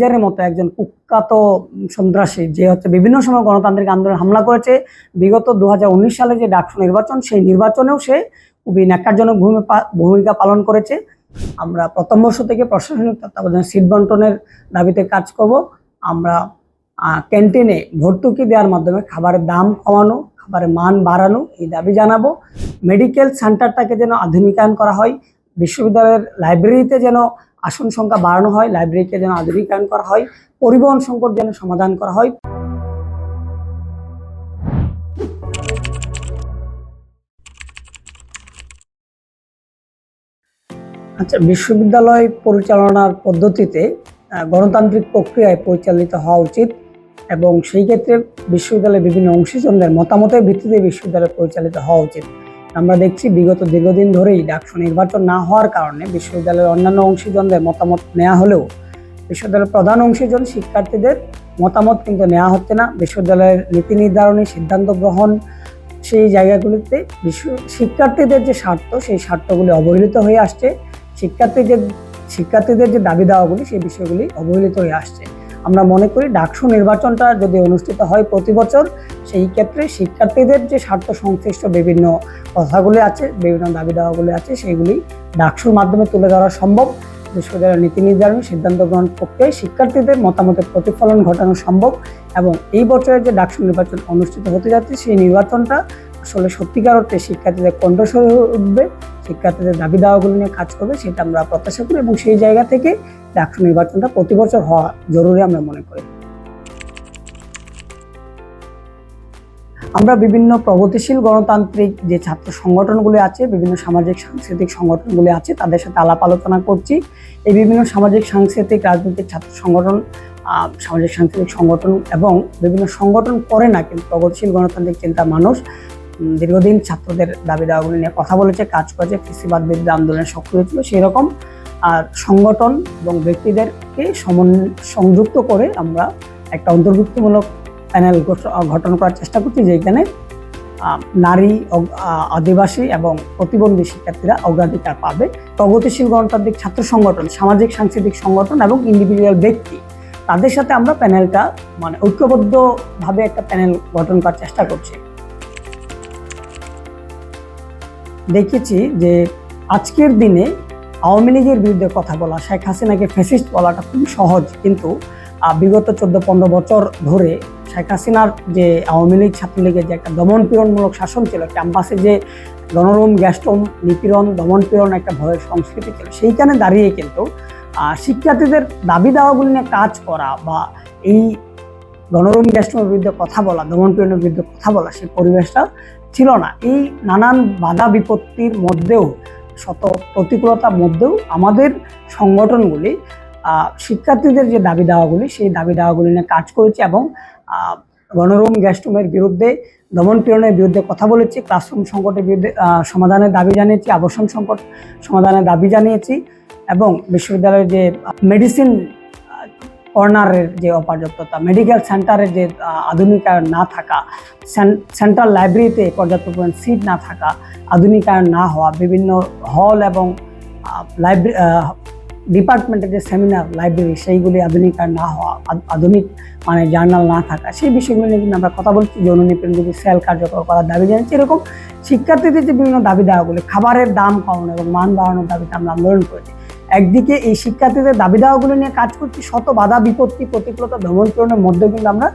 নাইজারের মতো একজন কুখ্যাত সন্ত্রাসী, যে হচ্ছে বিভিন্ন সময় গণতান্ত্রিক আন্দোলন হামলা করেছে। বিগত দু হাজার উনিশ সালে যে ডাকসু নির্বাচন, সেই নির্বাচনেও সে খুবই ন্যাক্কারজনক ভূমিকা ভূমিকা পালন করেছে। আমরা প্রথম বর্ষ থেকে প্রশাসনিক তত্ত্বাবধানে সিট বন্টনের দাবিতে কাজ করব। আমরা ক্যান্টিনে ভর্তুকি দেওয়ার মাধ্যমে খাবারের দাম কমানো, খাবারের মান বাড়ানো এই দাবি জানাব। মেডিকেল সেন্টারটাকে যেন আধুনিকায়ন করা হয়, বিশ্ববিদ্যালয়ের লাইব্রেরিতে যেন আসন সংখ্যা বাড়ানো হয় লাইব্রেরিকে যেন আধুনিকায়ন করা হয়, পরিবহন সংকট যেন সমাধান করা হয়। আচ্ছা বিশ্ববিদ্যালয় পরিচালনার পদ্ধতিতে গণতান্ত্রিক প্রক্রিয়ায় পরিচালিত হওয়া উচিত এবং সেই ক্ষেত্রে বিশ্ববিদ্যালয়ের বিভিন্ন অংশীজনদের মতামতের ভিত্তিতে বিশ্ববিদ্যালয় পরিচালিত হওয়া উচিত। আমরা দেখছি বিগত দীর্ঘদিন ধরেই ডাকসু নির্বাচন না হওয়ার কারণে বিশ্ববিদ্যালয়ের অন্যান্য অংশীজনদের মতামত নেওয়া হলেও বিশ্ববিদ্যালয়ের প্রধান অংশীজন শিক্ষার্থীদের মতামত কিন্তু নেওয়া হচ্ছে না। বিশ্ববিদ্যালয়ের নীতি নির্ধারণী সিদ্ধান্ত গ্রহণ সেই জায়গাগুলিতে বিশ্ব শিক্ষার্থীদের যে স্বার্থ, সেই স্বার্থগুলি অবহেলিত হয়ে আসছে। শিক্ষার্থীদের শিক্ষার্থীদের যে দাবি দাওয়াগুলি সেই বিষয়গুলি অবহেলিত হয়ে আসছে। আমরা মনে করি ডাকসু নির্বাচনটা যদি অনুষ্ঠিত হয় প্রতি বছর, সেই ক্ষেত্রে শিক্ষার্থীদের যে স্বার্থ সংশ্লিষ্ট বিভিন্ন কথাগুলি আছে, বিভিন্ন দাবি দাওয়াগুলি আছে, সেইগুলি ডাকসুর মাধ্যমে তুলে ধরা সম্ভব। বিশ্ববিদ্যালয়ের নীতি নির্ধারণ সিদ্ধান্ত গ্রহণ প্রক্রিয়ায় শিক্ষার্থীদের মতামতের প্রতিফলন ঘটানো সম্ভব এবং এই বছরের যে ডাকসু নির্বাচন অনুষ্ঠিত হতে যাচ্ছে, সেই নির্বাচনটা আসলে সত্যিকার অর্থে শিক্ষার্থীদের কণ্ঠস্বর উঠবে। শিক্ষার্থীদের দাবি দাওয়াগুলি নিয়ে কাজ করবে, সেটা আমরা প্রত্যাশা করি এবং সেই জায়গা থেকে ডাকসু নির্বাচনটা প্রতি বছর হওয়া জরুরি আমরা মনে করি। আমরা বিভিন্ন প্রগতিশীল গণতান্ত্রিক যে ছাত্র সংগঠনগুলি আছে, বিভিন্ন সামাজিক সাংস্কৃতিক সংগঠনগুলি আছে, তাদের সাথে আলাপ আলোচনা করছি। এই বিভিন্ন সামাজিক, সাংস্কৃতিক, রাজনৈতিক ছাত্র সংগঠন সামাজিক, সাংস্কৃতিক সংগঠন এবং বিভিন্ন সংগঠন করে না কিন্তু প্রগতিশীল গণতান্ত্রিক চিন্তা মানুষ দীর্ঘদিন ছাত্রদের দাবি দাওয়াগুলি নিয়ে কথা বলেছে, কাজ করেছে কৃষিবাদ বিরুদ্ধে আন্দোলনে সক্রিয় ছিল সেই রকম আর সংগঠন এবং ব্যক্তিদেরকে সমন, সংযুক্ত করে আমরা একটা অন্তর্ভুক্তিমূলক প্যানেল গঠন করার চেষ্টা করছি, যেখানে নারী আদিবাসী এবং প্রতিবন্ধী শিক্ষার্থীরা অগ্রাধিকার পাবে। প্রগতিশীল গণতান্ত্রিক ছাত্র সংগঠন, সামাজিক সাংস্কৃতিক সংগঠন এবং ইন্ডিভিজুয়াল ব্যক্তি, তাদের সাথে আমরা প্যানেলটা মানে ঐক্যবদ্ধভাবে একটা প্যানেল গঠন করার চেষ্টা করছি। দেখেছি যে আজকের দিনে আওয়ামী লীগের বিরুদ্ধে কথা বলা, শেখ হাসিনাকে ফেসিস্ট বলাটা খুব সহজ। কিন্তু বিগত চোদ্দ, পনেরো বছর ধরে শেখ হাসিনার যে আওয়ামী লীগ ছাত্রলীগের যে একটা দমন পীড়নমূলক শাসন ছিল ক্যাম্পাসে যে গণরুম গ্যাস্টম নিপীড়ন দমন পীড়ন একটা ভয়ের সংস্কৃতি ছিল, সেইখানে দাঁড়িয়ে কিন্তু শিক্ষার্থীদের দাবি দাওয়াগুলি নিয়ে কাজ করা বা এই গণরুম গ্যাস্টমের বিরুদ্ধে কথা বলা, দমন পীড়নের বিরুদ্ধে কথা বলা, সেই পরিবেশটা ছিল না। এই নানান বাধা বিপত্তির মধ্যেও, শত প্রতিকূলতার মধ্যেও আমাদের সংগঠনগুলি শিক্ষার্থীদের যে দাবি দাওয়াগুলি, সেই দাবি দাওয়াগুলি নিয়ে কাজ করেছে এবং গণরুম গ্যাস্টরুমের বিরুদ্ধে, দমন পীড়নের বিরুদ্ধে কথা বলেছি ক্লাসরুম সংকটের বিরুদ্ধে সমাধানের দাবি জানিয়েছি, আবাসন সংকট সমাধানের দাবি জানিয়েছি এবং বিশ্ববিদ্যালয়ের যে মেডিসিন কর্নারের যে অপর্যাপ্ততা মেডিকেল সেন্টারের যে আধুনিকায়ন না থাকা সেন- সেন্ট্রাল লাইব্রেরিতে পর্যাপ্ত পরিমাণ সিট না থাকা, আধুনিকায়ন না হওয়া, বিভিন্ন হল এবং লাইব্রেরি ডিপার্টমেন্টের যে সেমিনার লাইব্রেরি সেইগুলি আধুনিকায়ন না হওয়া আধুনিক মানে জার্নাল না থাকা, সেই বিষয়গুলো নিয়ে কিন্তু আমরা কথা বলছি। যৌন নিপীড়ন যদি সেল কার্যকর করার দাবি জানাচ্ছি, এরকম শিক্ষার্থীদের যে বিভিন্ন দাবি দাওয়াগুলি খাবারের দাম কমানো এবং মান বাড়ানোর দাবিতে আমরা আন্দোলন করেছি। একদিকে এই শিক্ষার্থীদের দাবি দাওয়াগুলো নিয়ে কাজ করছি শত বাধা বিপত্তি প্রতিকূলতা দমন পীড়নের মধ্যে কিন্তু আমরা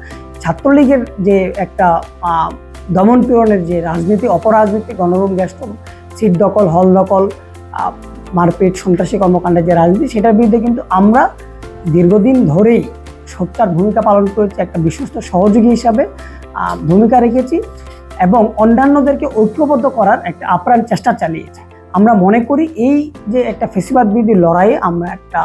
ছাত্রলীগের যে একটা আহ, দমন পীড়নের যে রাজনীতি অপরাজনীতি গণরূপ গ্যাস্ট সিট দখল হল দখল মারপিট সন্ত্রাসী কর্মকাণ্ডের যে রাজনীতি সেটার বিরুদ্ধে কিন্তু আমরা দীর্ঘদিন ধরেই সোচ্চার ভূমিকা পালন করেছি একটা বিশ্বস্ত সহযোগী হিসাবে ভূমিকা রেখেছি এবং অন্যান্যদেরকে ঐক্যবদ্ধ করার একটা আপ্রাণ চেষ্টা চালিয়েছি। আমরা মনে করি এই যে একটা ফেসিবাদ বিরোধী লড়াইয়ে আমরা একটা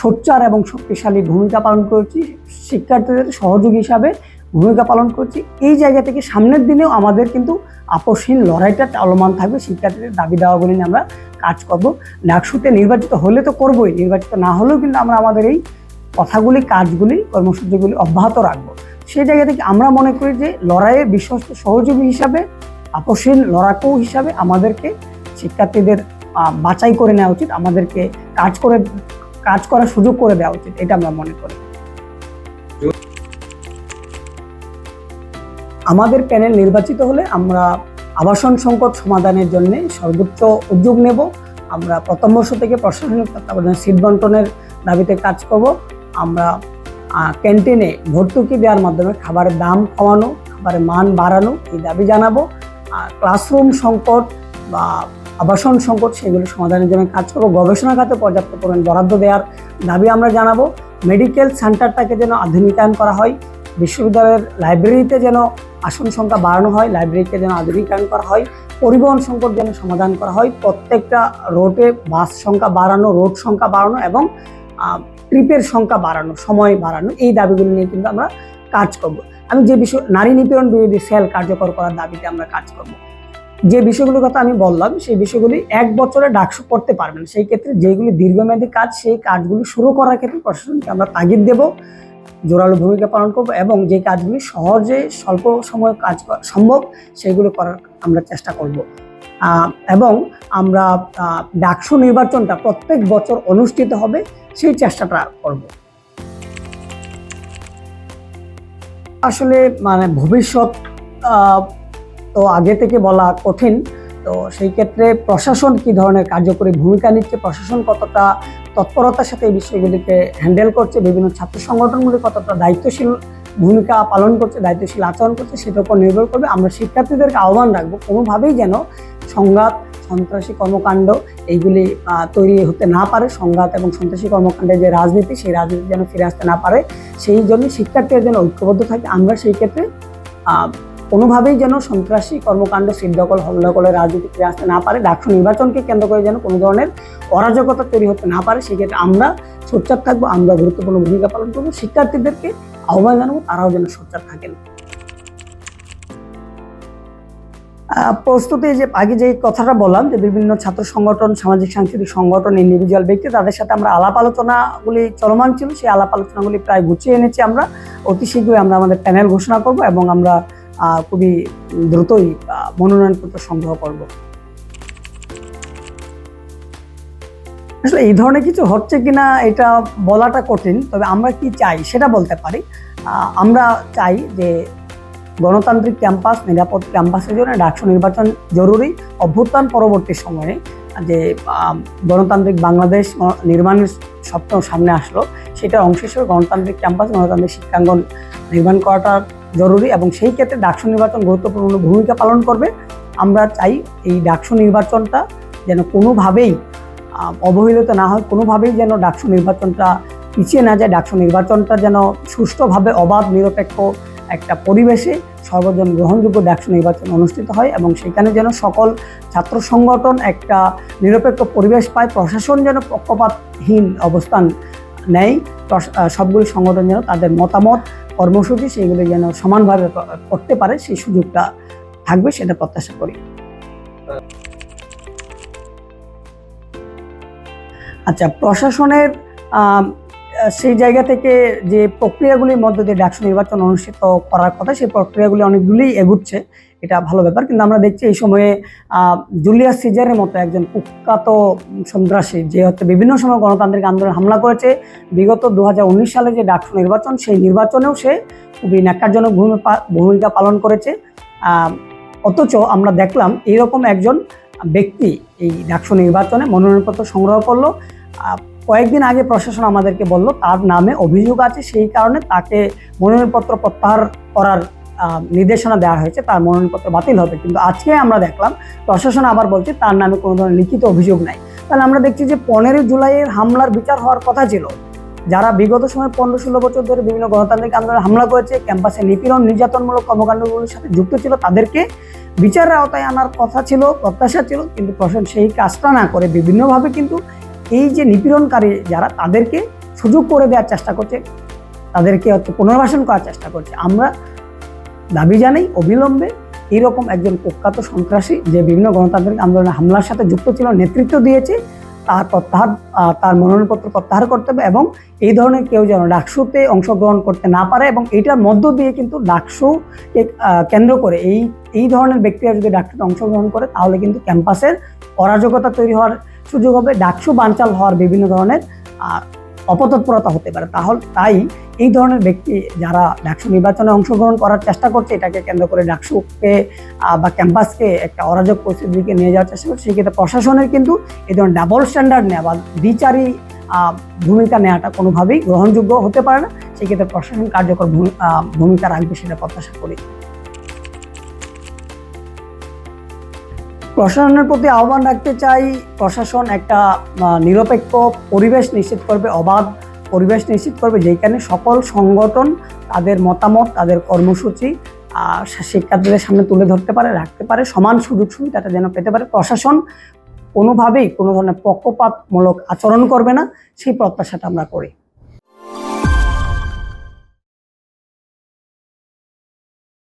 সোচ্চার এবং শক্তিশালী ভূমিকা পালন করেছি, শিক্ষার্থীদের সহযোগী হিসাবে ভূমিকা পালন করছি। এই জায়গা থেকে সামনের দিনেও আমাদের কিন্তু আপোষহীন লড়াইটা চলমান থাকবে, শিক্ষার্থীদের দাবি দাওয়াগুলি নিয়ে আমরা কাজ করব। ডাকসুতে নির্বাচিত হলে তো করবোই, নির্বাচিত না হলেও কিন্তু আমরা আমাদের এই কথাগুলি, কাজগুলি, কর্মসূচিগুলি অব্যাহত রাখব। সেই জায়গা থেকে আমরা মনে করি যে লড়াইয়ে বিশ্বস্ত সহযোগী হিসাবে, আপোষহীন লড়াকু হিসাবে আমাদেরকে শিক্ষার্থীদের বাছাই করে নেওয়া উচিত, আমাদেরকে কাজ করে, কাজ করার সুযোগ করে দেওয়া উচিত, এটা আমরা মনে করি। আমাদের প্যানেল নির্বাচিত হলে আমরা আবাসন সংকট সমাধানের জন্য সর্বোচ্চ উদ্যোগ নেব। আমরা প্রথম বর্ষ থেকে প্রশাসনিক তত্ত্বাবধানে সিট বন্টনের দাবিতে কাজ করব। আমরা ক্যান্টিনে ভর্তুকি দেওয়ার মাধ্যমে খাবারের দাম কমানো, খাবারের মান বাড়ানো, এই দাবি জানাব। ক্লাসরুম সংকট বা আবাসন সংকট, সেগুলো সমাধানের জন্য কাজ করব। গবেষণা খাতে পর্যাপ্ত পরিমাণ বরাদ্দ দেওয়ার দাবি আমরা জানাব। মেডিকেল সেন্টারটাকে যেন আধুনিকায়ন করা হয়। বিশ্ববিদ্যালয়ের লাইব্রেরিতে যেন আসন সংখ্যা বাড়ানো হয়, লাইব্রেরিকে যেন আধুনিকায়ন করা হয়, পরিবহন সংকট যেন সমাধান করা হয়, প্রত্যেকটা রোডে বাস সংখ্যা বাড়ানো, রোড সংখ্যা বাড়ানো এবং ট্রিপের সংখ্যা বাড়ানো, সময় বাড়ানো, এই দাবিগুলো নিয়ে কিন্তু আমরা কাজ করব। আমি যে বিষয়, নারী নিপীড়ন বিরোধী সেল কার্যকর করার দাবিতে আমরা কাজ করব। যে বিষয়গুলোর কথা আমি বললাম, সেই বিষয়গুলি এক বছরে ডাকসু করতে পারবেন সেই ক্ষেত্রে যেগুলি দীর্ঘমেয়াদী কাজ, সেই কাজগুলি শুরু করার ক্ষেত্রে প্রশাসনকে আমরা তাগিদ দেব, জোরালো ভূমিকা পালন করব এবং যে কাজগুলি সহজে স্বল্প সময়ে কাজ সম্ভব সেগুলো করার আমরা চেষ্টা করব। এবং আমরা ডাকসু নির্বাচনটা প্রত্যেক বছর অনুষ্ঠিত হবে, সেই চেষ্টাটা করব। আসলে মানে ভবিষ্যৎ তো আগে থেকে বলা কঠিন, তো সেই ক্ষেত্রে প্রশাসন কি ধরনের কার্যকরী ভূমিকা নিচ্ছে, প্রশাসন কতটা তৎপরতার সাথে এই বিষয়গুলিকে হ্যান্ডেল করছে, বিভিন্ন ছাত্র সংগঠনগুলি কতটা দায়িত্বশীল ভূমিকা পালন করছে, দায়িত্বশীল আচরণ করছে, সেটার উপর নির্ভর করবে। আমরা শিক্ষার্থীদেরকে আহ্বান রাখব, কোনোভাবেই যেন সংঘাত, সন্ত্রাসী কর্মকাণ্ড এইগুলি তৈরি হতে না পারে। সংঘাত এবং সন্ত্রাসী কর্মকাণ্ডের যে রাজনীতি, সেই রাজনীতি যেন ফিরে আসতে না পারে। সেই জন্য শিক্ষার্থীরা যেন ঐক্যবদ্ধ থাকে। আমরা সেই ক্ষেত্রে কোনোভাবেই যেন সন্ত্রাসী কর্মকাণ্ড সিদ্ধকল হল্লাকলের রাজনীতি ফিরে আসতে না পারে। ডাকসু নির্বাচনকে কেন্দ্র করে যেন কোনো ধরনের অরাজকতা তৈরি হতে না পারে, সেক্ষেত্রে আমরা সোচ্চার থাকব, আমরা গুরুত্বপূর্ণ ভূমিকা পালন করব। শিক্ষার্থীদেরকে আহ্বান জানাব, তারাও যেন সোচ্চার থাকেন। প্রস্তুতি যে আগে যে কথাটা বললাম যে বিভিন্ন ছাত্র সংগঠন, সামাজিক সাংস্কৃতিক সংগঠন ইন্ডিভিজুয়াল ব্যক্তি, তাদের সাথে আমরা আলাপ আলোচনাগুলি চলমান ছিল। সেই আলাপ আলোচনাগুলি প্রায় গুছিয়ে এনেছি আমরা। অতি শীঘ্রই আমরা আমাদের প্যানেল ঘোষণা করব এবং আমরা খুবই দ্রুতই মনোনয়নপত্র সংগ্রহ করব। আসলে এই ধরনের কিছু হচ্ছে কিনা এটা বলাটা কঠিন, তবে আমরা কি চাই সেটা বলতে পারি। আমরা চাই যে গণতান্ত্রিক ক্যাম্পাস, নিরাপদ ক্যাম্পাসের জন্য ডাকসু নির্বাচন জরুরি। অভ্যুত্থান পরবর্তী সময়ে যে গণতান্ত্রিক বাংলাদেশ নির্মাণের স্বপ্ন সামনে আসলো, সেটার অংশ হিসেবে গণতান্ত্রিক ক্যাম্পাস, গণতান্ত্রিক শিক্ষাঙ্গন নির্মাণ করাটা জরুরি এবং সেই ক্ষেত্রে ডাকসু নির্বাচন গুরুত্বপূর্ণ ভূমিকা পালন করবে। আমরা চাই এই ডাকসু নির্বাচনটা যেন কোনোভাবেই অবহেলিত না হয়, কোনোভাবেই যেন ডাকসু নির্বাচনটা পিছিয়ে না যায়, ডাকসু নির্বাচনটা যেন সুষ্ঠুভাবে, অবাধ, নিরপেক্ষ একটা পরিবেশে সর্বজন গ্রহণযোগ্য ডাকসু নির্বাচন অনুষ্ঠিত হয় এবং সেখানে যেন সকল ছাত্র সংগঠন একটা নিরপেক্ষ পরিবেশ পায়, প্রশাসন যেন পক্ষপাতহীন অবস্থান নেয় সবগুলি সংগঠন যেন তাদের মতামত কর্মসূচি সেইগুলো যেন সমানভাবে করতে পারে, সেই সুযোগটা থাকবে সেটা প্রত্যাশা করি। আচ্ছা প্রশাসনের সেই জায়গা থেকে যে প্রক্রিয়াগুলির মধ্যে দিয়ে ডাকসু নির্বাচন অনুষ্ঠিত করার কথা, সেই প্রক্রিয়াগুলি অনেকগুলি এগুচ্ছে। এটা ভালো ব্যাপার, কিন্তু আমরা দেখছি এই সময়ে জুলিয়াস সিজারের মতো একজন কুখ্যাত সন্ত্রাসী, যে হচ্ছে বিভিন্ন সময় গণতান্ত্রিক আন্দোলন হামলা করেছে। বিগত দু হাজার উনিশ সালে যে ডাকসু নির্বাচন, সেই নির্বাচনেও সে খুবই ন্যাক্কারজনক ভূমিকা ভূমিকা পালন করেছে। অথচ আমরা দেখলাম এইরকম একজন ব্যক্তি এই ডাকসু নির্বাচনে মনোনয়নপত্র সংগ্রহ করল। কয়েকদিন আগে প্রশাসন আমাদেরকে বলল, তার নামে অভিযোগ আছে, সেই কারণে তাকে মনোনয়নপত্র প্রত্যাহার করার নির্দেশনা দেওয়া হয়েছে, তার মনোনয়নপত্র বাতিল হবে। কিন্তু আজকে আমরা দেখলাম, প্রশাসন আবার বলছে, তার নামে কোনো ধরনের লিখিত অভিযোগ নাই। তাহলে আমরা দেখছি যে পনেরোই জুলাইয়ের হামলার বিচার হওয়ার কথা ছিল। যারা বিগত সময় পনেরো ষোলো বছর ধরে বিভিন্ন গণতান্ত্রিক আন্দোলনে হামলা করেছে, ক্যাম্পাসে নিপীড়ন, নির্যাতনমূলক কর্মকাণ্ডগুলোর সাথে যুক্ত ছিল, তাদেরকে বিচারের আওতায় আনার কথা ছিল, প্রত্যাশা ছিল, কিন্তু প্রশাসন সেই কাজটা না করে বিভিন্নভাবে কিন্তু এই যে নিপীড়নকারী যারা, তাদেরকে সুযোগ করে দেওয়ার চেষ্টা করছে, তাদেরকে পুনর্বাসন করার চেষ্টা করছে। আমরা দাবি জানাই অবিলম্বে এইরকম একজন কুখ্যাত সন্ত্রাসী যে বিভিন্ন গণতান্ত্রিক আন্দোলনে হামলার সাথে যুক্ত ছিল, নেতৃত্ব দিয়েছে, তার প্রত্যাহার তার মনোনয়নপত্র প্রত্যাহার করতে হবে এবং এই ধরনের কেউ যেন ডাকসুতে অংশগ্রহণ করতে না পারে এবং এইটার মধ্য দিয়ে কিন্তু ডাকসুকে কেন্দ্র করে এই এই ধরনের ব্যক্তিরা যদি ডাকসুতে অংশগ্রহণ করে, তাহলে কিন্তু ক্যাম্পাসের অরাজকতা তৈরি হওয়ার সুযোগ হবে, ডাকসু বানচাল হওয়ার বিভিন্ন ধরনের অপতৎপরতা হতে পারে। তাহলে, তাই এই ধরনের ব্যক্তি যারা ডাকসু নির্বাচনে অংশগ্রহণ করার চেষ্টা করছে, এটাকে কেন্দ্র করে ডাকসুকে বা ক্যাম্পাসকে একটা অরাজক পরিস্থিতির দিকে নিয়ে যাওয়ার চেষ্টা করছে। সেক্ষেত্রে প্রশাসনের কিন্তু এই ধরনের ডাবল স্ট্যান্ডার্ড নেওয়া বা দ্বিচারী ভূমিকা নেওয়াটা কোনোভাবেই গ্রহণযোগ্য হতে পারে না। সেক্ষেত্রে প্রশাসন কার্যকর ভূমি- ভূমিকা রাখবে সেটা প্রত্যাশা করি। প্রশাসনের প্রতি আহ্বান রাখতে চাই, প্রশাসন একটা নিরপেক্ষ পরিবেশ নিশ্চিত করবে, অবাধ পরিবেশ নিশ্চিত করবে যেখানে সকল সংগঠন তাদের মতামত, তাদের কর্মসূচি শিক্ষার্থীদের সামনে তুলে ধরতে পারে, রাখতে পারে, সমান সুযোগ সুবিধাটা যেন পেতে পারে। প্রশাসন কোনোভাবেই কোনো ধরনের পক্ষপাতমূলক আচরণ করবে না, সেই প্রত্যাশাটা আমরা করি।